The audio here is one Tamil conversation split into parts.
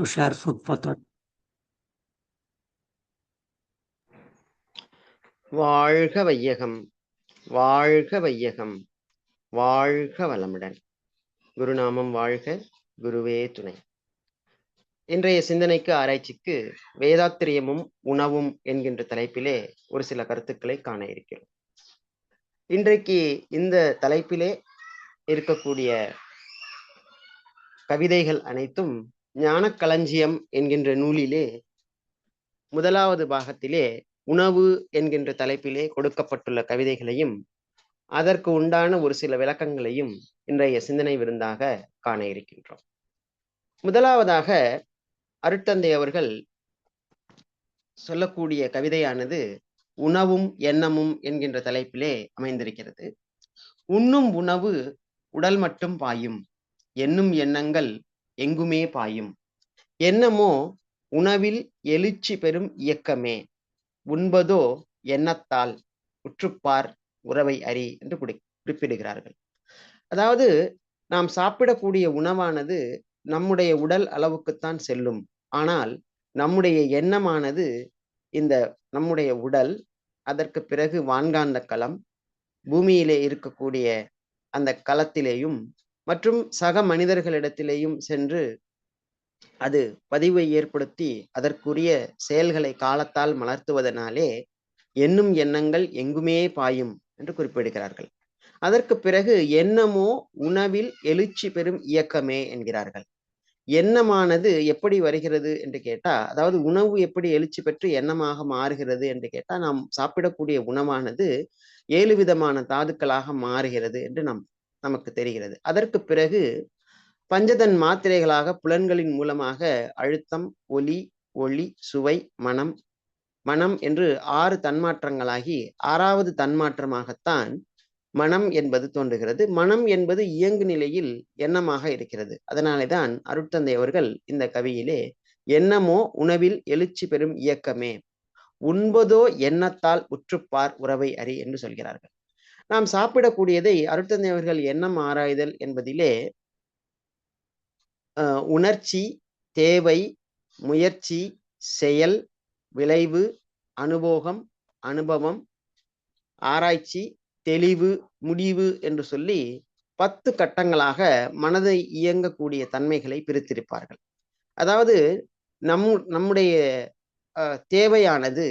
to share food for thought. வாழ்க வையகம் வாழ்க வையகம் வாழ்க வளமுடன். குருநாமம் வாழ்க குருவே துணை. இன்றைய சிந்தனைக்கு ஆராய்ச்சிக்கு வேதாத்திரியமும் உணவும் என்கின்ற தலைப்பிலே ஒரு சில கருத்துக்களை காண இருக்கிறோம். இன்றைக்கு இந்த தலைப்பிலே இருக்கக்கூடிய கவிதைகள் அனைத்தும் ஞானக்களஞ்சியம் என்கின்ற நூலிலே முதலாவது பாகத்திலே உணவு என்கின்ற தலைப்பிலே கொடுக்கப்பட்டுள்ள கவிதைகளையும் அதற்கு உண்டான ஒரு சில விளக்கங்களையும் இன்றைய சிந்தனை விருந்தாக காண இருக்கின்றோம். முதலாவதாக அருட்தந்தை அவர்கள் சொல்லக்கூடிய கவிதையானது உணவும் எண்ணமும் என்கின்ற தலைப்பிலே அமைந்திருக்கிறது. உண்ணும் உணவு உடல் மட்டும் பாயும் எண்ணும் எண்ணங்கள் எங்குமே பாயும். எண்ணமோ உணவில் எழுச்சி பெறும் இயக்கமே. உண்பதோ எண்ணத்தால் உற்றுப்பார் உறவை அறி என்று குறிப்பிடுகிறார்கள். அதாவது நாம் சாப்பிடக்கூடிய உணவானது நம்முடைய உடல் அளவுக்குத்தான் செல்லும். ஆனால் நம்முடைய எண்ணமானது இந்த நம்முடைய உடல் அதற்கு பிறகு வான்காந்த களம் பூமியிலே இருக்கக்கூடிய அந்த களத்திலேயும் மற்றும் சக மனிதர்களிடத்திலேயும் சென்று அது பதிவை ஏற்படுத்தி அதற்குரிய செயல்களை காலத்தால் மலர்த்துவதனாலே எண்ணும் எண்ணங்கள் எங்குமே பாயும் என்று குறிப்பிடுகிறார்கள். அதற்கு பிறகு எண்ணமோ உணவில் எழுச்சி பெறும் இயக்கமே என்கிறார்கள். எண்ணமானது எப்படி வருகிறது என்று கேட்டா அதாவது உணவு எப்படி எழுச்சி பெற்று எண்ணமாக மாறுகிறது என்று கேட்டா நாம் சாப்பிடக்கூடிய உணவானது ஏழு விதமான தாதுக்களாக மாறுகிறது என்று நம் நமக்கு தெரிகிறது. அதற்கு பிறகு பஞ்சதன் மாத்திரைகளாக புலன்களின் மூலமாக அழுத்தம் ஒலி ஒளி சுவை மனம் மனம் என்று ஆறு தன்மாற்றங்களாகி ஆறாவது தன்மாற்றமாகத்தான் மனம் என்பது தோன்றுகிறது. மனம் என்பது இயங்கு நிலையில் எண்ணமாக இருக்கிறது. அதனாலே தான் அருட்தந்தை அவர்கள் இந்த கவியிலே எண்ணமோ உணவில் எழுச்சி பெறும் இயக்கமே உண்பதோ எண்ணத்தால் உற்றுப்பார் உறவை அறி என்று சொல்கிறார்கள். நாம் சாப்பிடக்கூடியதை அருட்தந்தை அவர்கள் எண்ணம் ஆராய்தல் என்பதிலே உணர்ச்சி தேவை முயற்சி செயல் விளைவு அனுபோகம் அனுபவம் ஆராய்ச்சி தெளிவு முடிவு என்று சொல்லி பத்து கட்டங்களாக மனதை இயங்கக்கூடிய தன்மைகளை பிரித்திருப்பார்கள். அதாவது நம் நம்முடைய தேவையானது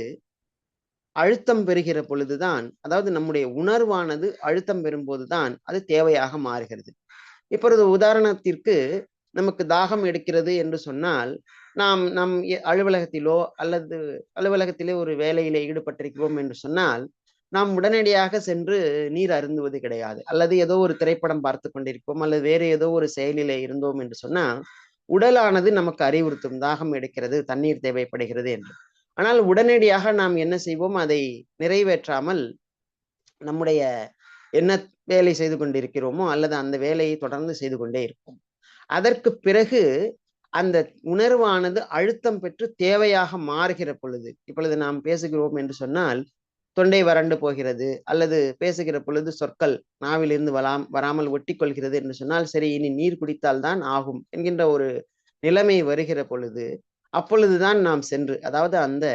அழுத்தம் பெறுகிற பொழுதுதான் அதாவது நம்முடைய உணர்வானது அழுத்தம் பெறும்போதுதான் அது தேவையாக மாறுகிறது. இப்பொழுது உதாரணத்திற்கு நமக்கு தாகம் எடுக்கிறது என்று சொன்னால் நாம் நம் அலுவலகத்திலோ அல்லது அலுவலகத்திலே ஒரு வேலையிலே ஈடுபட்டிருக்கிறோம் என்று சொன்னால் நாம் உடனடியாக சென்று நீர் அருந்துவது கிடையாது. அல்லது ஏதோ ஒரு திரைப்படம் பார்த்து கொண்டிருப்போம் அல்லது வேறு ஏதோ ஒரு செயலிலே இருந்தோம் என்று சொன்னால் உடலானது நமக்கு அறிவுறுத்தும் தாகம் எடுக்கிறது தண்ணீர் தேவைப்படுகிறது என்று. ஆனால் உடனடியாக நாம் என்ன செய்வோம்? அதை நிறைவேற்றாமல் நம்முடைய என்ன வேலை செய்து கொண்டிருக்கிறோமோ அல்லது அந்த வேலையை தொடர்ந்து செய்து கொண்டே இருக்கும் அதற்கு பிறகு அந்த உணர்வானது அழுத்தம் பெற்று தேவையாக மாறுகிற பொழுது இப்பொழுது நாம் பேசுகிறோம் என்று சொன்னால் தொண்டை வறண்டு போகிறது அல்லது பேசுகிற பொழுது சொற்கள் நாவிலிருந்து வராம் வராமல் ஒட்டி கொள்கிறது என்று சொன்னால் சரி இனி நீர் குடித்தால்தான் ஆகும் என்கின்ற ஒரு நிலைமை வருகிற பொழுது அப்பொழுதுதான் நாம் சென்று அதாவது அந்த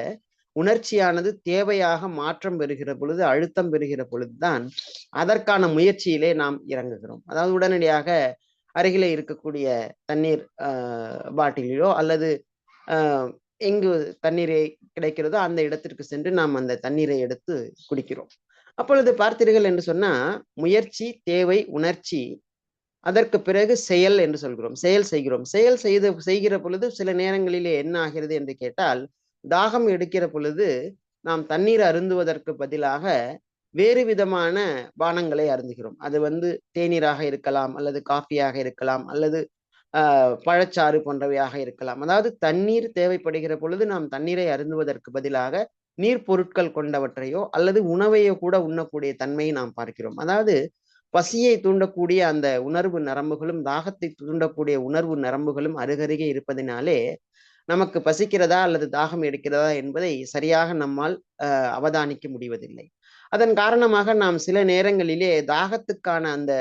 உணர்ச்சியானது தேவையாக மாற்றம் பெறுகிற பொழுது அழுத்தம் பெறுகிற பொழுதுதான் அதற்கான முயற்சியிலே நாம் இறங்குகிறோம். அதாவது உடனடியாக அருகிலே இருக்கக்கூடிய தண்ணீர் பாட்டிலோ அல்லது எங்கு தண்ணீரை கிடைக்கிறதோ அந்த இடத்திற்கு சென்று நாம் அந்த தண்ணீரை எடுத்து குடிக்கிறோம். அப்பொழுது பார்த்தீர்கள் என்று சொன்னா முயற்சி தேவை உணர்ச்சி அதற்கு பிறகு செயல் என்று சொல்கிறோம். செயல் செய்கிறோம். செயல் செய்த செய்கிற பொழுது சில நேரங்களிலே என்ன ஆகிறது என்று கேட்டால் தாகம் எடுக்கிற பொழுது நாம் தண்ணீர் அருந்துவதற்கு பதிலாக வேறு விதமான பானங்களை அருந்துகிறோம். அது வந்து தேநீராக இருக்கலாம் அல்லது காஃபியாக இருக்கலாம் அல்லது பழச்சாறு போன்றவையாக இருக்கலாம். அதாவது தண்ணீர் தேவைப்படுகிற பொழுது நாம் தண்ணீரை அருந்துவதற்கு பதிலாக நீர் பொருட்கள் கொண்டவற்றையோ அல்லது உணவையோ கூட உண்ணக்கூடிய தன்மையை நாம் பார்க்கிறோம். அதாவது பசியை தூண்டக்கூடிய அந்த உணர்வு நரம்புகளும் தாகத்தை தூண்டக்கூடிய உணர்வு நரம்புகளும் அருகருகே இருப்பதினாலே நமக்கு பசிக்கிறதா அல்லது தாகம் எடுக்கிறதா என்பதை சரியாக நம்மால் அவதானிக்க முடிவதில்லை. அதன் காரணமாக நாம் சில நேரங்களிலே தாகத்துக்கான அந்த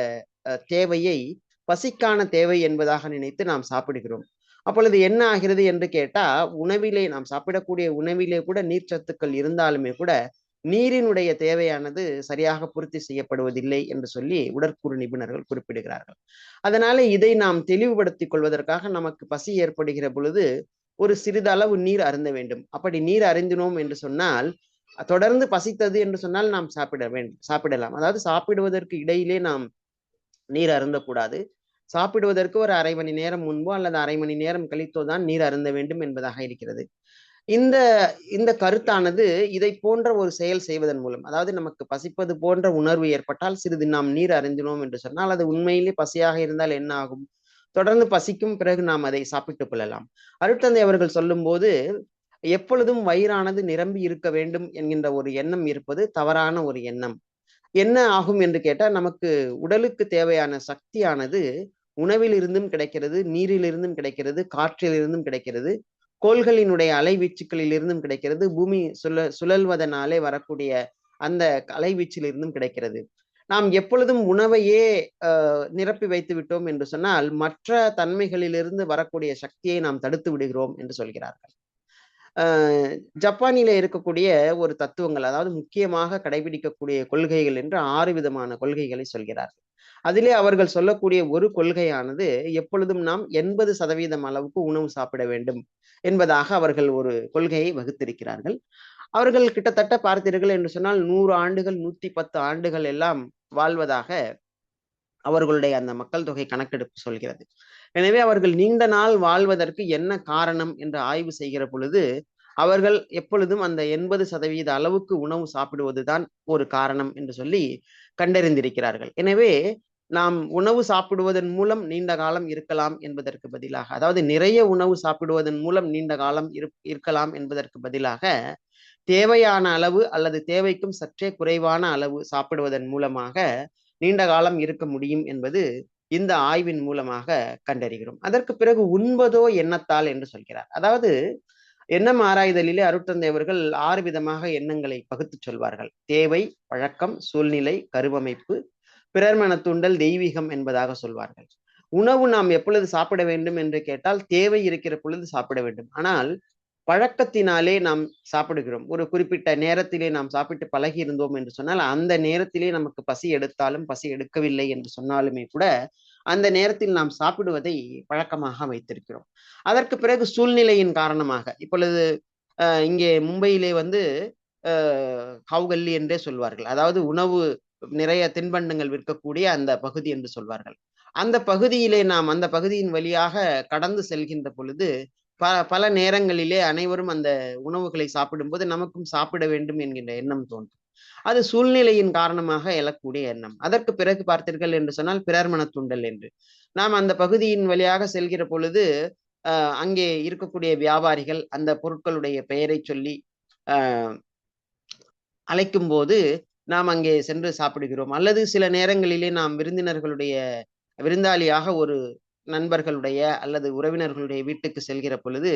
தேவையை பசிக்கான தேவை என்பதாக நினைத்து நாம் சாப்பிடுகிறோம். அப்பொழுது என்ன ஆகிறது என்று கேட்டா உணவிலே நாம் சாப்பிடக்கூடிய உணவிலே கூட நீர்ச்சத்துக்கள் இருந்தாலுமே கூட நீரினுடைய தேவையானது சரியாக பூர்த்தி செய்யப்படுவதில்லை என்று சொல்லி உடற்கூறு நிபுணர்கள் குறிப்பிடுகிறார்கள். அதனால இதை நாம் தெளிவுபடுத்திக் கொள்வதற்காக நமக்கு பசி ஏற்படுகிற பொழுது ஒரு சிறிதளவு நீர் அருந்த வேண்டும். அப்படி நீர் அருந்தினோம் என்று சொன்னால் தொடர்ந்து பசித்தது என்று சொன்னால் நாம் சாப்பிட வேண்டும் சாப்பிடலாம். அதாவது சாப்பிடுவதற்கு இடையிலே நாம் நீர் அருந்தக்கூடாது. சாப்பிடுவதற்கு ஒரு அரை மணி நேரம் முன்போ அல்லது அரை மணி நேரம் கழித்தோ தான் நீர் அருந்த வேண்டும் என்பதாக இருக்கிறது. இந்த இந்த கருத்தானது இதை போன்ற ஒரு செயல் செய்வதன் மூலம் அதாவது நமக்கு பசிப்பது போன்ற உணர்வு ஏற்பட்டால் சிறிது நாம் நீர் அறிந்தினோம் என்று சொன்னால் அது உண்மையிலே பசியாக இருந்தால் என்ன ஆகும்? தொடர்ந்து பசிக்கும் பிறகு நாம் அதை சாப்பிட்டுக் கொள்ளலாம். அருட்தந்தை அவர்கள் சொல்லும் போது எப்பொழுதும் வயிறானது நிரம்பி இருக்க வேண்டும் என்கின்ற ஒரு எண்ணம் இருப்பது தவறான ஒரு எண்ணம். என்ன ஆகும் என்று கேட்டால் நமக்கு உடலுக்கு தேவையான சக்தியானது உணவிலிருந்தும் கிடைக்கிறது நீரிலிருந்தும் கிடைக்கிறது காற்றிலிருந்தும் கிடைக்கிறது கோள்களினுடைய அலைவீச்சுக்களில் இருந்தும் கிடைக்கிறது. பூமி சுழ சுழல்வதனாலே வரக்கூடிய அந்த அலைவீச்சிலிருந்தும் கிடைக்கிறது. நாம் எப்பொழுதும் உணவையே நிரப்பி வைத்து விட்டோம் என்று சொன்னால் மற்ற தன்மைகளிலிருந்து வரக்கூடிய சக்தியை நாம் தடுத்து விடுகிறோம் என்று சொல்கிறார்கள். ஜப்பானில இருக்கக்கூடிய ஒரு தத்துவங்கள் அதாவது முக்கியமாக கடைபிடிக்கக்கூடிய கொள்கைகள் என்று ஆறு விதமான கொள்கைகளை சொல்கிறார்கள். அதிலே அவர்கள் சொல்லக்கூடிய ஒரு கொள்கையானது எப்பொழுதும் நாம் எண்பது சதவீதம் அளவுக்கு உணவு சாப்பிட வேண்டும் என்பதாக அவர்கள் ஒரு கொள்கையை வகுத்திருக்கிறார்கள். அவர்கள் கிட்டத்தட்ட பார்த்தீர்கள் என்று சொன்னால் நூறு ஆண்டுகள் நூத்தி பத்து ஆண்டுகள் எல்லாம் வாழ்வதாக அவர்களுடைய அந்த மக்கள் தொகை கணக்கெடுப்பு சொல்கிறது. எனவே அவர்கள் நீண்ட நாள் வாழ்வதற்கு என்ன காரணம் என்று ஆய்வு செய்கிற பொழுது அவர்கள் எப்பொழுதும் அந்த எண்பது சதவீத அளவுக்கு உணவு சாப்பிடுவதுதான் ஒரு காரணம் என்று சொல்லி கண்டறிந்திருக்கிறார்கள். எனவே நாம் உணவு சாப்பிடுவதன் மூலம் நீண்ட காலம் இருக்கலாம் என்பதற்கு பதிலாக அதாவது நிறைய உணவு சாப்பிடுவதன் மூலம் நீண்ட காலம் இருக்கலாம் என்பதற்கு பதிலாக தேவையான அளவு அல்லது தேவைக்கும் சற்றே குறைவான அளவு சாப்பிடுவதன் மூலமாக நீண்ட காலம் இருக்க முடியும் என்பது இந்த ஆய்வின் மூலமாக கண்டறிகிறோம். அதற்கு பிறகு உண்பதோ எண்ணத்தால் என்று சொல்கிறார். அதாவது எண்ணம் ஆராய்தலிலே அருட்தந்தை அவர்கள் ஆறு விதமாக எண்ணங்களை பகுத்து சொல்வார்கள். தேவை பழக்கம் சூழ்நிலை கருவமைப்பு பிறர் மன தூண்டல் தெய்வீகம் என்பதாக சொல்வார்கள். உணவு நாம் எப்பொழுது சாப்பிட வேண்டும் என்று கேட்டால் தேவை இருக்கிற பொழுது சாப்பிட வேண்டும். ஆனால் பழக்கத்தினாலே நாம் சாப்பிடுகிறோம். ஒரு குறிப்பிட்ட நேரத்திலே நாம் சாப்பிட்டு பழகி இருந்தோம் என்று சொன்னால் அந்த நேரத்திலே நமக்கு பசி எடுத்தாலும் பசி எடுக்கவில்லை என்று சொன்னாலுமே கூட அந்த நேரத்தில் நாம் சாப்பிடுவதை பழக்கமாக வைத்திருக்கிறோம். அதற்கு பிறகு சூழ்நிலையின் காரணமாக இப்பொழுது இங்கே மும்பையிலே வந்து ஹவுகல்லி என்றே சொல்வார்கள். அதாவது உணவு நிறைய தின்பண்டங்கள் விற்கக்கூடிய அந்த பகுதி என்று சொல்வார்கள். அந்த பகுதியிலே நாம் அந்த பகுதியின் வழியாக கடந்து செல்கின்ற பொழுது ப பல நேரங்களிலே அனைவரும் அந்த உணவுகளை சாப்பிடும்போது நமக்கும் சாப்பிட வேண்டும் என்கின்ற எண்ணம் தோன்றும். அது சூழ்நிலையின் காரணமாக எழக்கூடிய எண்ணம். அதற்கு பிறகு பார்த்தீர்கள் என்று சொன்னால் பிறர் மனத்துண்டல் என்று. நாம் அந்த பகுதியின் வழியாக செல்கிற பொழுது அஹ் அங்கே இருக்கக்கூடிய வியாபாரிகள் அந்த பொருட்களுடைய பெயரை சொல்லி அஹ் அழைக்கும் போது நாம் அங்கே சென்று சாப்பிடுகிறோம். அல்லது சில நேரங்களிலே நாம் விருந்தினர்களுடைய விருந்தாளியாக ஒரு நண்பர்களுடைய அல்லது உறவினர்களுடைய வீட்டுக்கு செல்கிற பொழுது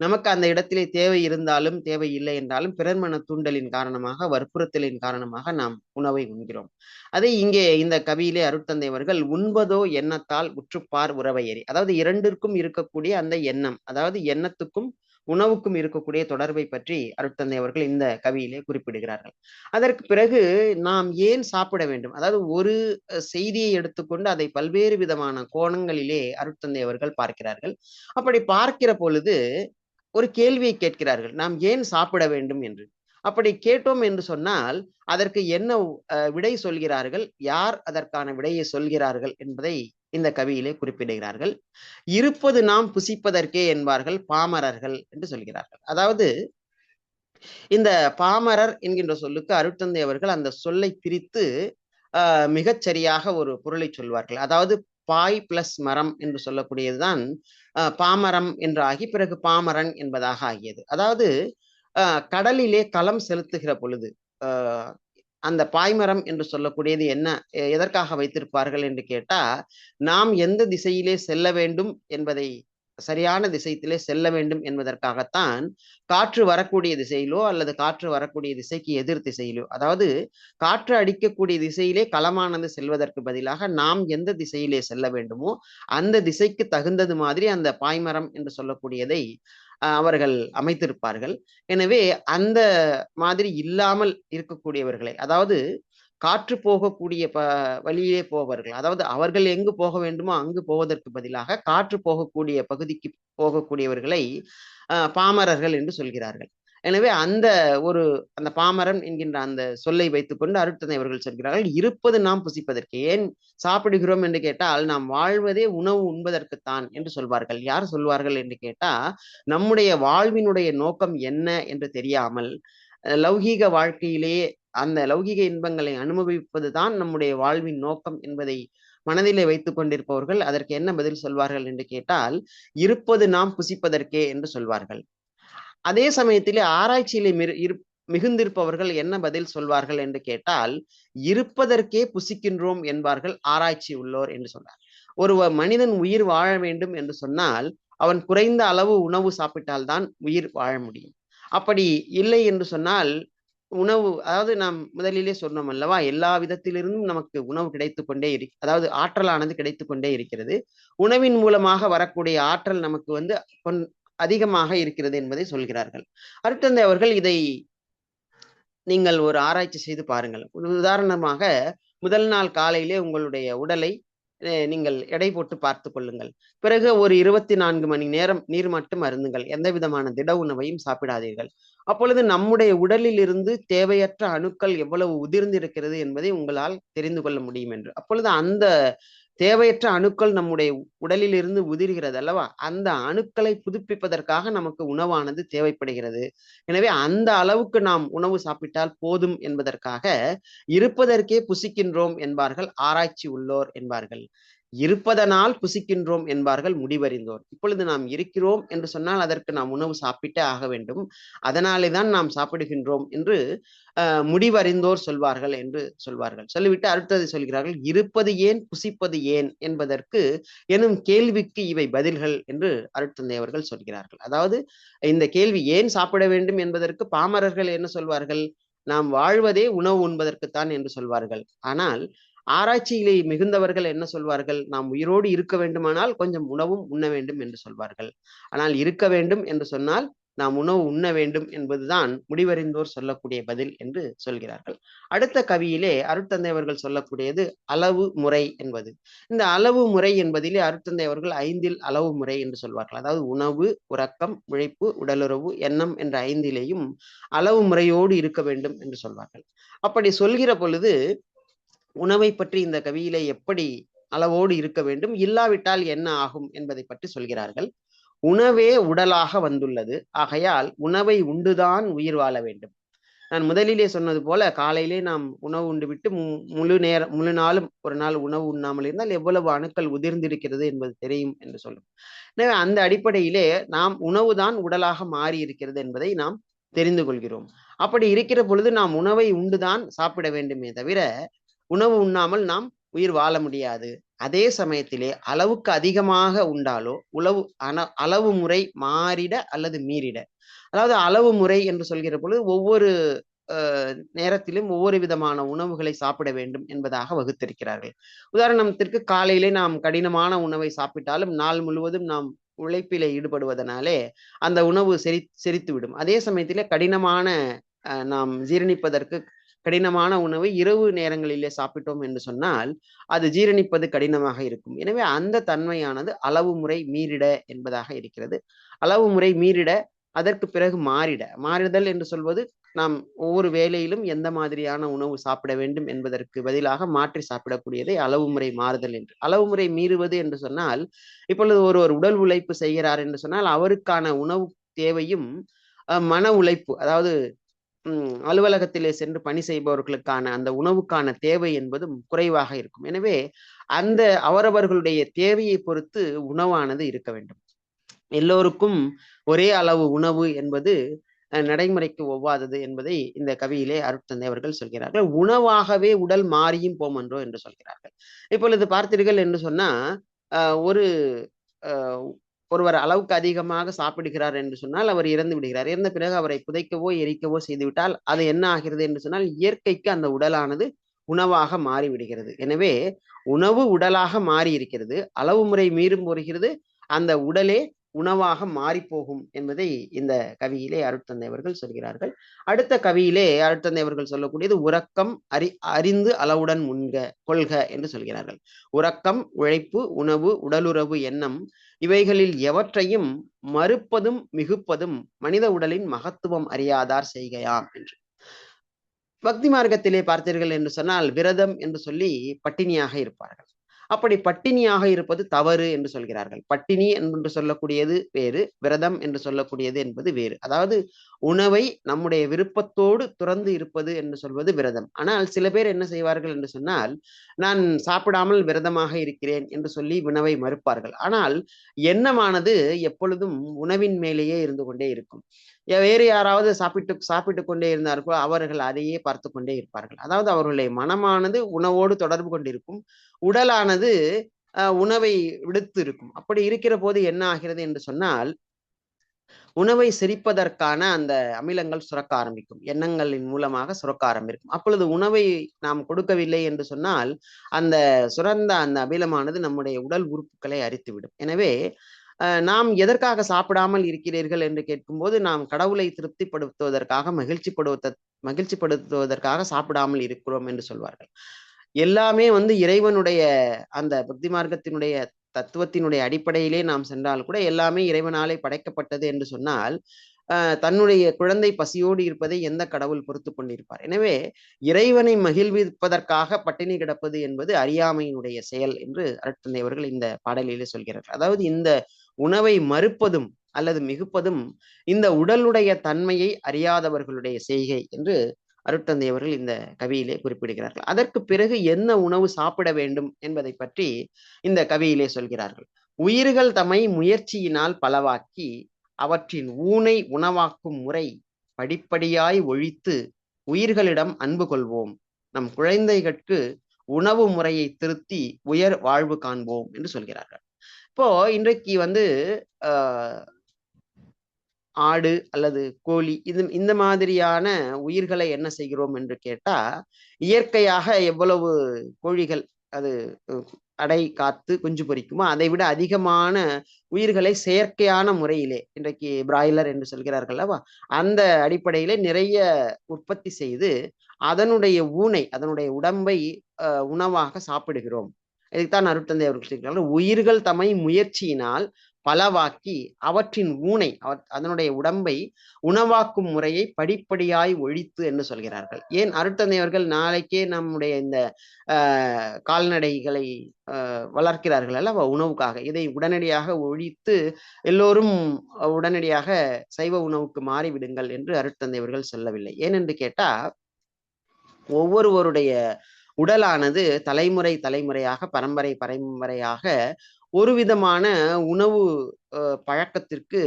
நமக்கு அந்த இடத்திலே தேவை இருந்தாலும் தேவை இல்லை என்றாலும் பிறர்மன தூண்டலின் காரணமாக வற்புறுத்தலின் காரணமாக நாம் உணவை உண்கிறோம். அதை இங்கே இந்த கவியிலே அருட்தந்தை அவர்கள் உண்பதோ எண்ணத்தால் உற்றுப்பார் உறவையறி. அதாவது இரண்டிற்கும் இருக்கக்கூடிய அந்த எண்ணம் அதாவது எண்ணத்துக்கும் உணவுக்கும் இருக்கக்கூடிய தொடர்பை பற்றி அருட்தந்தை அவர்கள் இந்த கவியிலே குறிப்பிடுகிறார்கள். அதற்கு பிறகு நாம் ஏன் சாப்பிட வேண்டும்? அதாவது ஒரு செய்தியை எடுத்துக்கொண்டு அதை பல்வேறு விதமான கோணங்களிலே அருட்தந்தை அவர்கள் பார்க்கிறார்கள். அப்படி பார்க்கிற பொழுது ஒரு கேள்வியை கேட்கிறார்கள். நாம் ஏன் சாப்பிட வேண்டும் என்று? அப்படி கேட்டோம் என்று சொன்னால் அதற்கு என்ன விடை சொல்கிறார்கள்? யார் அதற்கான விடையை சொல்கிறார்கள் என்பதை இந்த கவியிலே குறிப்பிடுகிறார்கள். இருப்பது நாம் புசிப்பதற்கே என்பார்கள் பாமரர்கள் என்று சொல்கிறார்கள். அதாவது இந்த பாமரர் என்கின்ற சொல்லுக்கு அருட்தந்தை அவர்கள் அந்த சொல்லை பிரித்து ஆஹ் மிகச் சரியாக ஒரு பொருளை சொல்வார்கள். அதாவது பாய் பிளஸ் மரம் என்று சொல்லக்கூடியதுதான் பாமரம் என்று ஆகி பிறகு பாமரன் என்பதாக ஆகியது. அதாவது கடலிலே களம் செலுத்துகிற பொழுது அந்த பாய்மரம் என்று சொல்லக்கூடியது என்ன? எதற்காக வைத்திருப்பார்கள் என்று கேட்டா நாம் எந்த திசையிலே செல்ல வேண்டும் என்பதை சரியான திசைத்திலே செல்ல வேண்டும் என்பதற்காகத்தான் காற்று வரக்கூடிய திசையிலோ அல்லது காற்று வரக்கூடிய திசைக்கு எதிர் திசையிலோ அதாவது காற்று அடிக்கக்கூடிய திசையிலே களமானது செல்வதற்கு பதிலாக நாம் எந்த திசையிலே செல்ல வேண்டுமோ அந்த திசைக்கு தகுந்தது மாதிரி அந்த பாய்மரம் என்று சொல்லக்கூடியதை அவர்கள் அமைத்திருப்பார்கள். எனவே அந்த மாதிரி இல்லாமல் இருக்கக்கூடியவர்களை அதாவது காற்று போகக்கூடிய ப வழியிலே போவார்கள் அதாவது அவர்கள் எங்கு போக வேண்டுமோ அங்கு போவதற்கு பதிலாக காற்று போகக்கூடிய பகுதிக்கு போகக்கூடியவர்களை பாமரர்கள் என்று சொல்கிறார்கள். எனவே அந்த ஒரு அந்த பாமரன் என்கின்ற அந்த சொல்லை வைத்துக்கொண்டு அருட்தந்தை அவர்கள் சொல்கிறார்கள் இருப்பது நாம் புசிப்பதற்கு. ஏன் சாப்பிடுகிறோம்? என்று கேட்டால் நாம் வாழ்வதே உணவு உண்பதற்குத்தான் என்று சொல்வார்கள். யார் சொல்வார்கள் என்று கேட்டா நம்முடைய வாழ்வினுடைய நோக்கம் என்ன? என்று தெரியாமல் லௌகீக வாழ்க்கையிலேயே அந்த லௌகீக இன்பங்களை அனுபவிப்பதுதான் நம்முடைய வாழ்வின் நோக்கம் என்பதை மனதிலே வைத்துக் கொண்டிருப்பவர்கள் அதற்கு என்ன பதில் சொல்வார்கள் என்று கேட்டால் இருப்பது நாம் புசிப்பதற்கே என்று சொல்வார்கள். அதே சமயத்திலே ஆராய்ச்சியிலே மிகுந்திருப்பவர்கள் என்ன பதில் சொல்வார்கள் என்று கேட்டால் இருப்பதற்கே புசிக்கின்றோம் என்பார்கள் ஆராய்ச்சி உள்ளோர் என்று சொன்னார். ஒரு மனிதன் உயிர் வாழ வேண்டும் என்று சொன்னால் அவன் குறைந்த அளவு உணவு சாப்பிட்டால்தான் உயிர் வாழ முடியும். அப்படி இல்லை என்று சொன்னால் உணவு அதாவது நாம் முதலிலே சொன்னோம் அல்லவா எல்லா விதத்திலிருந்தும் நமக்கு உணவு கிடைத்து கொண்டே இரு அதாவது ஆற்றலானது கிடைத்து கொண்டே இருக்கிறது. உணவின் மூலமாக வரக்கூடிய ஆற்றல் நமக்கு வந்து அதிகமாக இருக்கிறது என்பதை சொல்கிறார்கள். அருட்தந்தை அவர்கள் இதை நீங்கள் ஒரு ஆராய்ச்சி செய்து பாருங்கள். உதாரணமாக முதல் நாள் காலையிலே உங்களுடைய உடலை நீங்கள் எடை போட்டு பார்த்து கொள்ளுங்கள். பிறகு ஒரு இருபத்தி நான்கு மணி நேரம் நீர் மட்டும் அருந்துங்கள். எந்த விதமான திட உணவையும் சாப்பிடாதீர்கள். அப்பொழுது நம்முடைய உடலில் இருந்து தேவையற்ற அணுக்கள் எவ்வளவு உதிர்ந்திருக்கிறது என்பதை உங்களால் தெரிந்து கொள்ள முடியும் என்று. அப்பொழுது அந்த தேவையற்ற அணுக்கள் நம்முடைய உடலில் இருந்து உதிர்கிறது அல்லவா? அந்த அணுக்களை புதுப்பிப்பதற்காக நமக்கு உணவானது தேவைப்படுகிறது. எனவே அந்த அளவுக்கு நாம் உணவு சாப்பிட்டால் போதும் என்பதற்காக இருப்பதற்கே புசிக்கின்றோம் என்பார்கள் ஆராய்ச்சி உள்ளோர் என்பார்கள். இருப்பதனால் புசிக்கின்றோம் என்பார்கள் முடிவறிந்தோர். இப்பொழுது நாம் இருக்கிறோம் என்று சொன்னால் அதற்கு நாம் உணவு சாப்பிட்டே ஆக வேண்டும். அதனாலே தான் நாம் சாப்பிடுகின்றோம் என்று முடிவறிந்தோர் சொல்வார்கள் என்று சொல்வார்கள். சொல்லிவிட்டு அடுத்தது சொல்கிறார்கள் இருப்பது ஏன் புசிப்பது ஏன்? என்பதற்கு எனும் கேள்விக்கு இவை பதில்கள் என்று அருட்தந்தை அவர்கள் சொல்கிறார்கள். அதாவது இந்த கேள்வி ஏன் சாப்பிட வேண்டும் என்பதற்கு பாமரர்கள் என்ன சொல்வார்கள்? நாம் வாழ்வதே உணவு உண்பதற்குத்தான் என்று சொல்வார்கள். ஆனால் ஆராய்ச்சியிலே மிகுந்தவர்கள் என்ன சொல்வார்கள்? நாம் உயிரோடு இருக்க வேண்டுமானால் கொஞ்சம் உணவும் உண்ண வேண்டும் என்று சொல்வார்கள். ஆனால் இருக்க வேண்டும் என்று சொன்னால் நாம் உணவு உண்ண வேண்டும் என்பதுதான் முடிவறிந்தோர் சொல்லக்கூடிய பதில் என்று சொல்கிறார்கள். அடுத்த கவியிலே அருட்தந்தை அவர்கள் சொல்லக்கூடியது அளவு முறை என்பது. இந்த அளவு முறை என்பதிலே அருட்தந்தை அவர்கள் ஐந்தில் அளவு முறை என்று சொல்வார்கள். அதாவது உணவு உறக்கம் உழைப்பு உடலுறவு எண்ணம் என்ற ஐந்திலேயும் அளவு முறையோடு இருக்க வேண்டும் என்று சொல்வார்கள். அப்படி சொல்கிற பொழுது உணவை பற்றி இந்த கவியிலே எப்படி அளவோடு இருக்க வேண்டும் இல்லாவிட்டால் என்ன ஆகும் என்பதை பற்றி சொல்கிறார்கள். உணவே உடலாக வந்துள்ளது. ஆகையால் உணவை உண்டுதான் உயிர் வாழ வேண்டும். நான் முதலிலே சொன்னது போல காலையிலே நாம் உணவு உண்டு விட்டு முழு நேரம் முழு நாளும் ஒரு நாள் உணவு உண்ணாமல் இருந்தால் எவ்வளவு அணுக்கள் உதிர்ந்திருக்கிறது என்பது தெரியும் என்று சொல்லும். எனவே அந்த அடிப்படையிலே நாம் உணவுதான் உடலாக மாறி இருக்கிறது என்பதை நாம் தெரிந்து கொள்கிறோம். அப்படி இருக்கிற பொழுது நாம் உணவை உண்டுதான் சாப்பிட வேண்டுமே தவிர உணவு உண்ணாமல் நாம் உயிர் வாழ முடியாது. அதே சமயத்திலே அளவுக்கு அதிகமாக உண்டாலோ உளவு அன அளவு முறை மாறிட அல்லது மீறிட. அதாவது அளவு முறை என்று சொல்கிற பொழுது ஒவ்வொரு நேரத்திலும் ஒவ்வொரு விதமான உணவுகளை சாப்பிட வேண்டும் என்பதாக வகுத்திருக்கிறார்கள். உதாரணத்திற்கு காலையிலே நாம் கடினமான உணவை சாப்பிட்டாலும் நாள் முழுவதும் நாம் உழைப்பிலே ஈடுபடுவதனாலே அந்த உணவு செரி செரித்து விடும் அதே சமயத்திலே கடினமான நாம் ஜீரணிப்பதற்கு கடினமான உணவை இரவு நேரங்களிலே சாப்பிட்டோம் என்று சொன்னால் அது ஜீரணிப்பது கடினமாக இருக்கும். எனவே அந்த தன்மையானது அளவு முறை மீறிட என்பதாக இருக்கிறது. அளவு முறை மீறிட அதற்கு பிறகு மாறிட. மாறுதல் என்று சொல்வது நாம் ஒவ்வொரு வேலையிலும் எந்த மாதிரியான உணவு சாப்பிட வேண்டும் என்பதற்கு பதிலாக மாற்றி சாப்பிடக்கூடியதை அளவு முறை மாறுதல் என்று. அளவு முறை மீறுவது என்று சொன்னால் இப்பொழுது ஒருவர் உடல் உழைப்பு செய்கிறார் என்று சொன்னால் அவருக்கான உணவு தேவையும் மன உழைப்பு அதாவது அலுவலகத்திலே சென்று பணி செய்பவர்களுக்கான அந்த உணவுக்கான தேவை என்பதும் குறைவாக இருக்கும். எனவே அந்த அவரவர்களுடைய தேவையை பொறுத்து உணவானது இருக்க வேண்டும். எல்லோருக்கும் ஒரே அளவு உணவு என்பது நடைமுறைக்கு ஒவ்வாதது என்பதை இந்த கவியிலே அருட்தந்தை அவர்கள் சொல்கிறார்கள். உணவாகவே உடல் மாறியும் போமன்றோ என்று சொல்கிறார்கள். இப்பொழுது பார்த்தீர்கள் என்று சொன்னா ஒரு ஒருவர் அளவுக்கு அதிகமாக சாப்பிடுகிறார் என்று சொன்னால் அவர் இறந்து விடுகிறார். இறந்த பிறகு அவரை புதைக்கவோ எரிக்கவோ செய்துவிட்டால் அது என்ன ஆகிறது என்று சொன்னால் இயற்கைக்கு அந்த உடலானது உணவாக மாறிவிடுகிறது. எனவே உணவு உடலாக மாறி இருக்கிறது அளவு முறை மீறும் வருகிறது அந்த உடலே உணவாக மாறிப்போகும் என்பதை இந்த கவியிலே அருட்தந்தை அவர்கள் சொல்கிறார்கள். அடுத்த கவியிலே அருட்தந்தை அவர்கள் சொல்லக்கூடியது உறக்கம் அறி அறிந்து அளவுடன் முன்க கொள்க என்று சொல்கிறார்கள். உறக்கம் உழைப்பு உணவு உடலுறவு எண்ணம் இவைகளில் எவற்றையும் மறுப்பதும் மிகுப்பதும் மனித உடலின் மகத்துவம் அறியாதார் செய்கையாம் என்று. பக்தி மார்க்கத்திலே பார்த்தீர்கள் என்று சொன்னால் விரதம் என்று சொல்லி பட்டினியாக இருப்பார்கள். அப்படி பட்டினியாக இருப்பது தவறு என்று சொல்கிறார்கள். பட்டினி என்று சொல்லக்கூடியது வேறு விரதம் என்று சொல்லக்கூடியது என்பது வேறு. அதாவது உணவை நம்முடைய விருப்பத்தோடு துறந்து இருப்பது என்று சொல்வது விரதம். ஆனால் சில பேர் என்ன செய்வார்கள் என்று சொன்னால் நான் சாப்பிடாமல் விரதமாக இருக்கிறேன் என்று சொல்லி உணவை மறுப்பார்கள். ஆனால் எண்ணமானது எப்பொழுதும் உணவின் மேலேயே இருந்து கொண்டே இருக்கும். வேறு யாராவது சாப்பிட்டு சாப்பிட்டு கொண்டே இருந்தார்களோ அவர்கள் அதையே பார்த்து கொண்டே இருப்பார்கள். அதாவது அவர்களுடைய மனமானது உணவோடு தொடர்பு கொண்டிருக்கும். உடலானது உணவை விடுத்து இருக்கும். அப்படி இருக்கிற போது என்ன ஆகிறது என்று சொன்னால் உணவை செரிப்பதற்கான அந்த அமிலங்கள் சுரக்க ஆரம்பிக்கும். எண்ணங்களின் மூலமாக சுரக்க ஆரம்பிக்கும். அப்பொழுது உணவை நாம் கொடுக்கவில்லை என்று சொன்னால் அந்த சுரந்த அந்த அமிலமானது நம்முடைய உடல் உறுப்புகளை அரித்துவிடும். எனவே நாம் எதற்காக சாப்பிடாமல் இருக்கிறீர்கள் என்று கேட்கும்போது நாம் கடவுளை திருப்திப்படுத்துவதற்காக மகிழ்ச்சிப்படுத்த மகிழ்ச்சிப்படுத்துவதற்காக சாப்பிடாமல் இருக்கிறோம் என்று சொல்வார்கள். எல்லாமே வந்து இறைவனுடைய அந்த பக்தி மார்க்கத்தினுடைய தத்துவத்தினுடைய அடிப்படையிலே நாம் சென்றால் கூட எல்லாமே இறைவனாலே படைக்கப்பட்டது என்று சொன்னால் தன்னுடைய குழந்தை பசியோடு இருப்பதை எந்த கடவுள் பொறுத்து கொண்டிருப்பார்? எனவே இறைவனை மகிழ்விப்பதற்காக பட்டினி கிடப்பது என்பது அறியாமையினுடைய செயல் என்று அருட்தந்தை அவர்கள் இந்த பாடலிலே சொல்கிறார்கள். அதாவது இந்த உணவை மறுப்பதும் அல்லது மிகுப்பதும் இந்த உடலுடைய தன்மையை அறியாதவர்களுடைய செய்கை என்று அருட்தந்தை அவர்கள் இந்த கவியிலே குறிப்பிடுகிறார்கள். அதற்கு பிறகு என்ன உணவு சாப்பிட வேண்டும் என்பதை பற்றி இந்த கவியிலே சொல்கிறார்கள். உயிர்கள் தம்மை முயற்சியினால் பலவாக்கி அவற்றின் ஊனை உணவாக்கும் முறை படிப்படியாய் ஒழித்து உயிர்களிடம் அன்பு கொள்வோம். நம் குழந்தைகளுக்கு உணவு முறையை திருத்தி உயர் வாழ்வு காண்போம் என்று சொல்கிறார்கள். இப்போ இன்றைக்கு வந்து ஆடு அல்லது கோழி இது இந்த மாதிரியான உயிர்களை என்ன செய்கிறோம் என்று கேட்டா இயற்கையாக எவ்வளவு கோழிகள் அது அடை காத்து குஞ்சு பொறிக்குமோ அதை விட அதிகமான உயிர்களை செயற்கையான முறையிலே இன்றைக்கு பிராய்லர் என்று சொல்கிறார்கள் அல்லவா அந்த அடிப்படையிலே நிறைய உற்பத்தி செய்து அதனுடைய ஊனை அதனுடைய உடம்பை உணவாக சாப்பிடுகிறோம். இதுக்குத்தான் அருட்தந்தை அவர்கள் சொல்கிறார்கள். உயிர்கள் தம்மை முயற்சியினால் பலவாக்கி அவற்றின் ஊனை அதனுடைய உடம்பை உணவாக்கும் முறையை படிப்படியாய் ஒழித்து என்று சொல்கிறார்கள். ஏன் அருட்தந்தை அவர்கள் நாளைக்கே நம்முடைய இந்த கால்நடைகளை வளர்க்கிறார்கள் அல்லவா உணவுக்காக? இதை உடனடியாக ஒழித்து எல்லோரும் உடனடியாக சைவ உணவுக்கு மாறிவிடுங்கள் என்று அருட்தந்தை அவர்கள் சொல்லவில்லை ஏனென்று கேட்டா ஒவ்வொருவருடைய உடலானது தலைமுறை தலைமுறையாக பரம்பரை பரம்பரையாக ஒரு விதமான உணவு பழக்கத்திற்கு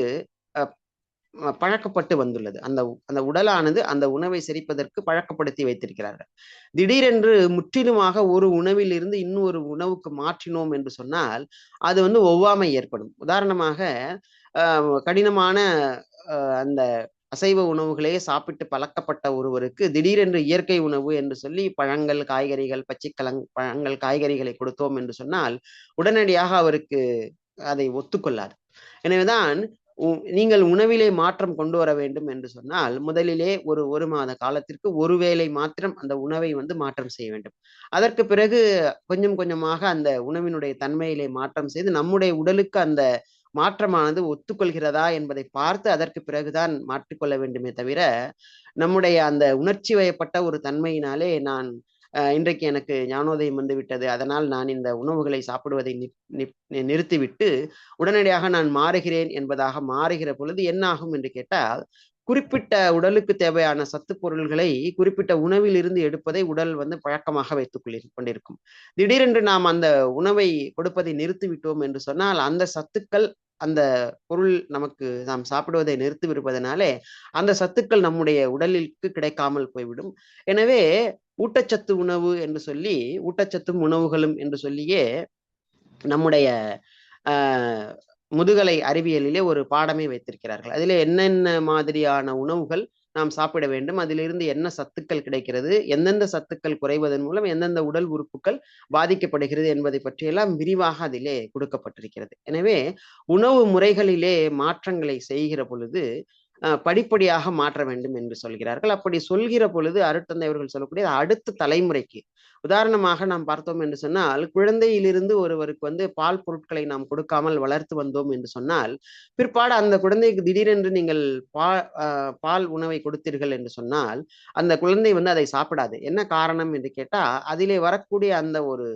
பழக்கப்பட்டு வந்துள்ளது. அந்த அந்த உடலானது அந்த உணவை செரிப்பதற்கு பழக்கப்படுத்தி வைத்திருக்கிறார்கள். திடீரென்று முற்றிலுமாக ஒரு உணவில் இருந்து இன்னொரு உணவுக்கு மாற்றினோம் என்று சொன்னால் அது வந்து ஒவ்வாமை ஏற்படும். உதாரணமாக கடினமான அந்த அசைவ உணவுகளே சாப்பிட்டு பழக்கப்பட்ட ஒருவருக்கு திடீரென்று இயற்கை உணவு என்று சொல்லி பழங்கள் காய்கறிகள் பச்சைக்கலங் பழங்கள் காய்கறிகளை கொடுத்தோம் என்று சொன்னால் உடனடியாக அவருக்கு அதை ஒத்துக்கொள்ளாது. எனவேதான் நீங்கள் உணவிலே மாற்றம் கொண்டு வர வேண்டும் என்று சொன்னால் முதலிலே ஒரு ஒரு மாத காலத்திற்கு ஒருவேளை மாத்திரம் அந்த உணவை வந்து மாற்றம் செய்ய வேண்டும். அதற்கு பிறகு கொஞ்சம் கொஞ்சமாக அந்த உணவினுடைய தன்மையிலே மாற்றம் செய்து நம்முடைய உடலுக்கு அந்த மாற்றமானது ஒத்துக்கொள்கிறதா என்பதை பார்த்து அதற்கு பிறகுதான் மாற்றிக்கொள்ள வேண்டுமே தவிர நம்முடைய அந்த உணர்ச்சி வயப்பட்ட ஒரு தன்மையினாலே நான் இன்றைக்கு எனக்கு ஞானோதயம் வந்து விட்டது. அதனால் நான் இந்த உணவுகளை சாப்பிடுவதை நிறுத்திவிட்டு உடனடியாக நான் மாறுகிறேன் என்பதாக மாறுகிற பொழுது என்னாகும் என்று கேட்டால் குறிப்பிட்ட உடலுக்கு தேவையான சத்து பொருள்களை குறிப்பிட்ட உணவில் இருந்து எடுப்பதை உடல் வந்து பழக்கமாக வைத்துக் கொண்டிருக்கும். திடீரென்று நாம் அந்த உணவை கொடுப்பதை நிறுத்திவிட்டோம் என்று சொன்னால் அந்த சத்துக்கள் அந்த பொருள் நமக்கு நாம் சாப்பிடுவதை நிறுத்தி விடுவதனாலே அந்த சத்துக்கள் நம்முடைய உடலிற்கு கிடைக்காமல் போய்விடும். எனவே ஊட்டச்சத்து உணவு என்று சொல்லி ஊட்டச்சத்தும் உணவுகளும் என்று சொல்லியே நம்முடைய முதுகலை அறிவியலிலே ஒரு பாடமே வைத்திருக்கிறார்கள். அதிலே என்னென்ன மாதிரியான உணவுகள் நாம் சாப்பிட வேண்டும். அதிலிருந்து என்ன சத்துக்கள் கிடைக்கிறது? எந்தெந்த சத்துக்கள் குறைவதன் மூலம் எந்தெந்த உடல் உறுப்புகள் பாதிக்கப்படுகிறது என்பதை பற்றியெல்லாம் விரிவாக அதிலே கொடுக்கப்பட்டிருக்கிறது. எனவே உணவு முறைகளிலே மாற்றங்களை செய்கிற பொழுது படிப்படியாக மாற்ற வேண்டும் என்று சொல்கிறார்கள். அப்படி சொல்கிற பொழுது அருட்தந்தை அவர்கள் சொல்லக்கூடிய அடுத்த தலைமுறைக்கு. உதாரணமாக நாம் பார்த்தோம் என்று சொன்னால் குழந்தையிலிருந்து ஒருவருக்கு வந்து பால் பொருட்களை நாம் கொடுக்காமல் வளர்த்து வந்தோம் என்று சொன்னால் பிற்பாடு அந்த குழந்தைக்கு திடீரென்று நீங்கள் பா அஹ், பால் உணவை கொடுத்தீர்கள் என்று சொன்னால் அந்த குழந்தை வந்து அதை சாப்பிடாது. என்ன காரணம் என்று கேட்டால் அதிலே வரக்கூடிய அந்த ஒரு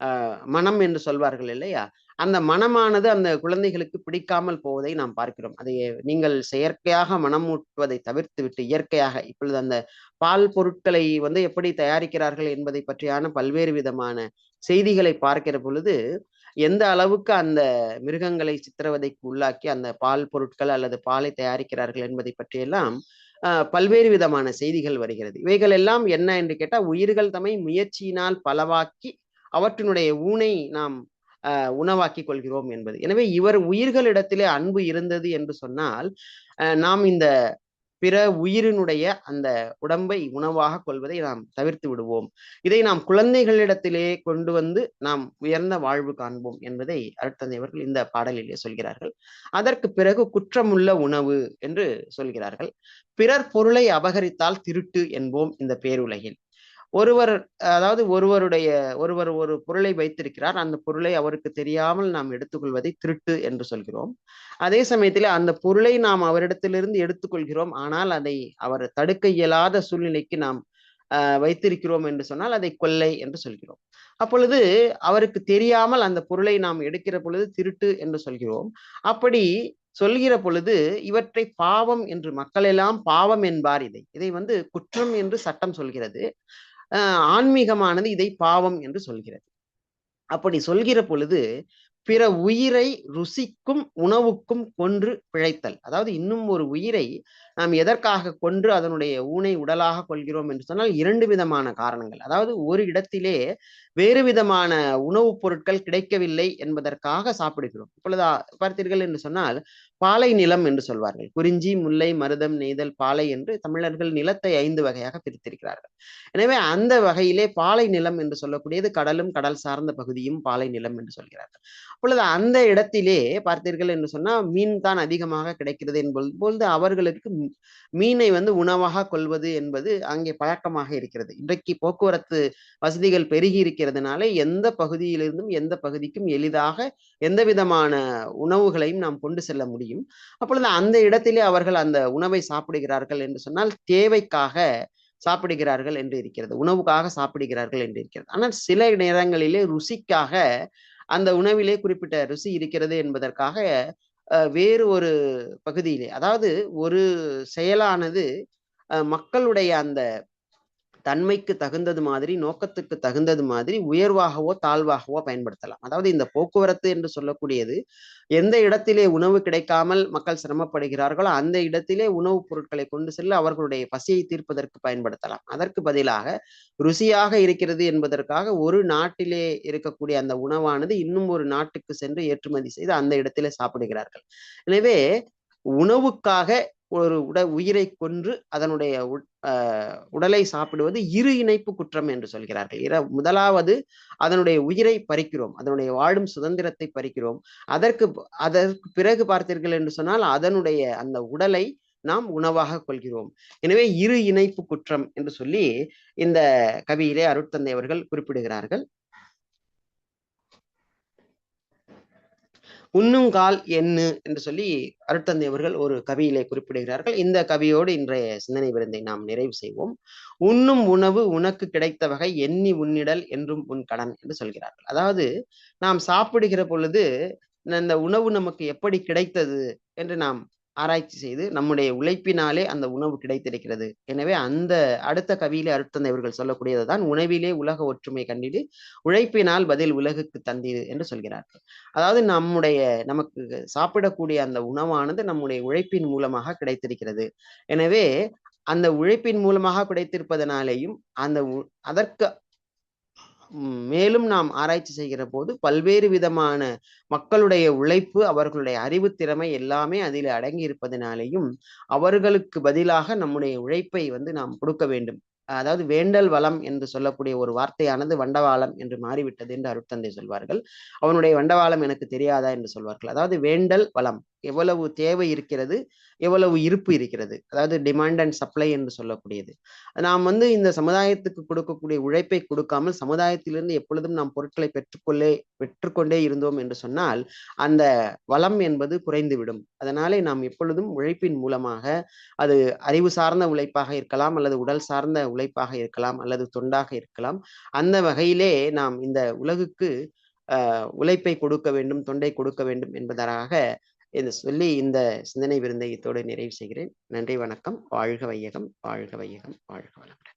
அஹ், மனம் என்று சொல்வார்கள் இல்லையா? அந்த மனமானது அந்த குழந்தைகளுக்கு பிடிக்காமல் போவதை நாம் பார்க்கிறோம். அதை நீங்கள் செயற்கையாக மனமூட்டுவதை தவிர்த்து விட்டு இயற்கையாக இப்பொழுது அந்த பால் பொருட்களை வந்து எப்படி தயாரிக்கிறார்கள் என்பதை பற்றியான பல்வேறு விதமான செய்திகளை பார்க்கிற பொழுது எந்த அளவுக்கு அந்த மிருகங்களை சித்திரவதைக்கு உள்ளாக்கி அந்த பால் பொருட்கள் அல்லது பாலை தயாரிக்கிறார்கள் என்பதை பற்றியெல்லாம் ஆஹ், பல்வேறு விதமான செய்திகள் வருகிறது. இவைகள் எல்லாம் என்ன என்று கேட்டால் உயிர்கள் தம்மை முயற்சியினால் பலவாக்கி அவற்றினுடைய ஊனை நாம் உணவாக்கி கொள்கிறோம் என்பது. எனவே இவர் உயிர்களிடத்திலே அன்பு இருந்தது என்று சொன்னால் நாம் இந்த பிற உயிரினுடைய அந்த உடம்பை உணவாக கொள்வதை நாம் தவிர்த்து விடுவோம். இதை நாம் குழந்தைகளிடத்திலே கொண்டு வந்து நாம் உயர்ந்த வாழ்வு காண்போம் என்பதை அருட்தந்தையவர்கள் இந்த பாடலிலே சொல்கிறார்கள். அதற்கு பிறகு குற்றமுள்ள உணவு என்று சொல்கிறார்கள். பிறர் பொருளை அபகரித்தால் திருட்டு என்போம் இந்த பேருலகில். ஒருவர் அதாவது ஒருவருடைய ஒருவர் ஒரு பொருளை வைத்திருக்கிறார். அந்த பொருளை அவருக்கு தெரியாமல் நாம் எடுத்துக்கொள்வதை திருட்டு என்று சொல்கிறோம். அதே சமயத்தில் அந்த பொருளை நாம் அவரிடத்திலிருந்து எடுத்துக்கொள்கிறோம். ஆனால் அதை அவர் தடுக்க இயலாத சூழ்நிலைக்கு நாம் வைத்திருக்கிறோம் என்று சொன்னால் அதை கொள்ளை என்று சொல்கிறோம். அப்பொழுது அவருக்கு தெரியாமல் அந்த பொருளை நாம் எடுக்கிற பொழுது திருட்டு என்று சொல்கிறோம். அப்படி சொல்கிற பொழுது இவற்றை பாவம் என்று மக்கள் எல்லாம் பாவம் என்பார் இதை. இதை வந்து குற்றம் என்று சட்டம் சொல்கிறது. ஆன்மீகமானது இதை பாவம் என்று சொல்கிறது. அப்படி சொல்கிற பொழுது பிற உயிரை ருசிக்கும் உணவுக்கும் கொன்று பிழைத்தல். அதாவது இன்னும் ஒரு உயிரை நாம் எதற்காக கொன்று அதனுடைய ஊனை உடலாக கொள்கிறோம் என்று சொன்னால் இரண்டு விதமான காரணங்கள். அதாவது ஒரு இடத்திலே வேறு விதமான உணவுப் பொருட்கள் கிடைக்கவில்லை என்பதற்காக சாப்பிடுகிறோம். இப்பொழுது பார்த்தீர்கள் என்று சொன்னால் பாலை நிலம் என்று சொல்வார்கள். குறிஞ்சி முல்லை மருதம் நெய்தல் பாலை என்று தமிழர்கள் நிலத்தை ஐந்து வகையாக பிரித்திருக்கிறார்கள். எனவே அந்த வகையிலே பாலை நிலம் என்று சொல்லக்கூடியது கடலும் கடல் சார்ந்த பகுதியும் பாலை நிலம் என்று சொல்கிறார்கள். அப்பொழுது அந்த இடத்திலே பார்த்தீர்கள் என்று சொன்னால் மீன் தான் அதிகமாக கிடைக்கிறது என்பது பொழுது அவர்களுக்கு மீனை வந்து உணவாக கொள்வது என்பது அங்கே பழக்கமாக இருக்கிறது. இன்றைக்கு போக்குவரத்து வசதிகள் பெருகி இருக்கிறதுனால எந்த பகுதியிலிருந்தும் எந்த பகுதிக்கும் எளிதாக எந்த விதமான உணவுகளையும் நாம் கொண்டு செல்ல முடியும். அப்பொழுது அந்த இடத்திலே அவர்கள் அந்த உணவை சாப்பிடுகிறார்கள் என்று சொன்னால் தேவைக்காக சாப்பிடுகிறார்கள் என்று இருக்கிறது. உணவுக்காக சாப்பிடுகிறார்கள் என்று இருக்கிறது. ஆனால் சில நேரங்களிலே ருசிக்காக அந்த உணவிலே குறிப்பிட்ட ருசி இருக்கிறது என்பதற்காக வேறு ஒரு பகுதியிலே. அதாவது ஒரு செயலானது மக்களுடைய அந்த தன்மைக்கு தகுந்தது மாதிரி நோக்கத்துக்கு தகுந்தது மாதிரி உயர்வாகவோ தாழ்வாகவோ பயன்படுத்தலாம். அதாவது இந்த போக்குவரத்து என்று சொல்லக்கூடியது எந்த இடத்திலே உணவு கிடைக்காமல் மக்கள் சிரமப்படுகிறார்களோ அந்த இடத்திலே உணவுப் பொருட்களை கொண்டு செல்ல அவர்களுடைய பசியை தீர்ப்பதற்கு பயன்படுத்தலாம். அதற்கு பதிலாக ருசியாக இருக்கிறது என்பதற்காக ஒரு நாட்டிலே இருக்கக்கூடிய அந்த உணவானது இன்னும் ஒரு நாட்டுக்கு சென்று ஏற்றுமதி செய்து அந்த இடத்திலே சாப்பிடுகிறார்கள். எனவே உணவுக்காக ஒரு உட உயிரை கொன்று அதனுடைய உடலை சாப்பிடுவது இரு இணைப்பு குற்றம் என்று சொல்கிறார்கள். இர முதலாவது அதனுடைய உயிரை பறிக்கிறோம் அதனுடைய வாழும் சுதந்திரத்தை பறிக்கிறோம். அதற்கு அதற்கு பிறகு பார்த்தீர்கள் என்று சொன்னால் அதனுடைய அந்த உடலை நாம் உணவாக கொள்கிறோம். எனவே இரு இணைப்பு குற்றம் என்று சொல்லி இந்த கவியிலே அருட்தந்தை அவர்கள் குறிப்பிடுகிறார்கள். உண்ணுங்கால் எண்ணு என்று சொல்லி அருட்தந்தை அவர்கள் ஒரு கவியிலே குறிப்பிடுகிறார்கள். இந்த கவியோடு இன்றைய சிந்தனை விருந்தை நாம் நிறைவு செய்வோம். உண்ணும் உணவு உனக்கு கிடைத்த வகை எண்ணி உன்னிடல் என்றும் உன் கடன் என்று சொல்கிறார்கள். அதாவது நாம் சாப்பிடுகிற பொழுது இந்த உணவு நமக்கு எப்படி கிடைத்தது என்று நாம் ஆராய்ச்சி செய்து நம்முடைய உழைப்பினாலே அந்த உணவு கிடைத்திருக்கிறது. எனவே அந்த அடுத்த கவியிலே அருட்தந்தை அவர்கள் சொல்லக்கூடியதுதான் உணவிலே உலக ஒற்றுமை கண்டிடு உழைப்பினால் பதில் உலகுக்கு தந்தீர் என்று சொல்கிறார்கள். அதாவது நம்முடைய நமக்கு சாப்பிடக்கூடிய அந்த உணவானது நம்முடைய உழைப்பின் மூலமாக கிடைத்திருக்கிறது. எனவே அந்த உழைப்பின் மூலமாக கிடைத்திருப்பதனாலேயும் அந்த உ- அதற்கு மேலும் நாம் ஆராய்ச்சி செய்கிற போது பல்வேறு விதமான மக்களுடைய உழைப்பு அவர்களுடைய அறிவு திறமை எல்லாமே அதில் அடங்கி இருப்பதனாலேயும் அவர்களுக்கு பதிலாக நம்முடைய உழைப்பை வந்து நாம் கொடுக்க வேண்டும். அதாவது வேண்டல் வளம் என்று சொல்லக்கூடிய ஒரு வார்த்தையானது வண்டவாளம் என்று மாறிவிட்டது என்று அருட்தந்தை சொல்வார்கள். அவனுடைய வண்டவாளம் எனக்கு தெரியாதா என்று சொல்வார்கள். அதாவது வேண்டல் வளம். எவ்வளவு தேவை இருக்கிறது எவ்வளவு இருப்பு இருக்கிறது. அதாவது டிமாண்ட் அண்ட் சப்ளை என்று சொல்லக்கூடியது. நாம் வந்து இந்த சமுதாயத்துக்கு கொடுக்கக்கூடிய உழைப்பை கொடுக்காமல் சமுதாயத்திலிருந்து எப்பொழுதும் நாம் பொருட்களை பெற்றுக்கொள்ளே பெற்றுக்கொண்டே இருந்தோம் என்று சொன்னால் அந்த வளம் என்பது குறைந்துவிடும். அதனாலே நாம் எப்பொழுதும் உழைப்பின் மூலமாக அது அறிவு சார்ந்த உழைப்பாக இருக்கலாம் அல்லது உடல் சார்ந்த உழைப்பாக இருக்கலாம் அல்லது தொண்டாக இருக்கலாம். அந்த வகையிலே நாம் இந்த உலகுக்கு ஆஹ் உழைப்பை கொடுக்க வேண்டும் தொண்டை கொடுக்க வேண்டும் என்பதற்காக என்று சொல்லி இந்த சிந்தனை விருந்தையத்தோடு நிறைவு செய்கிறேன். நன்றி வணக்கம். வாழ்க வையகம் வாழ்க வையகம் வாழ்க வளமுடன்.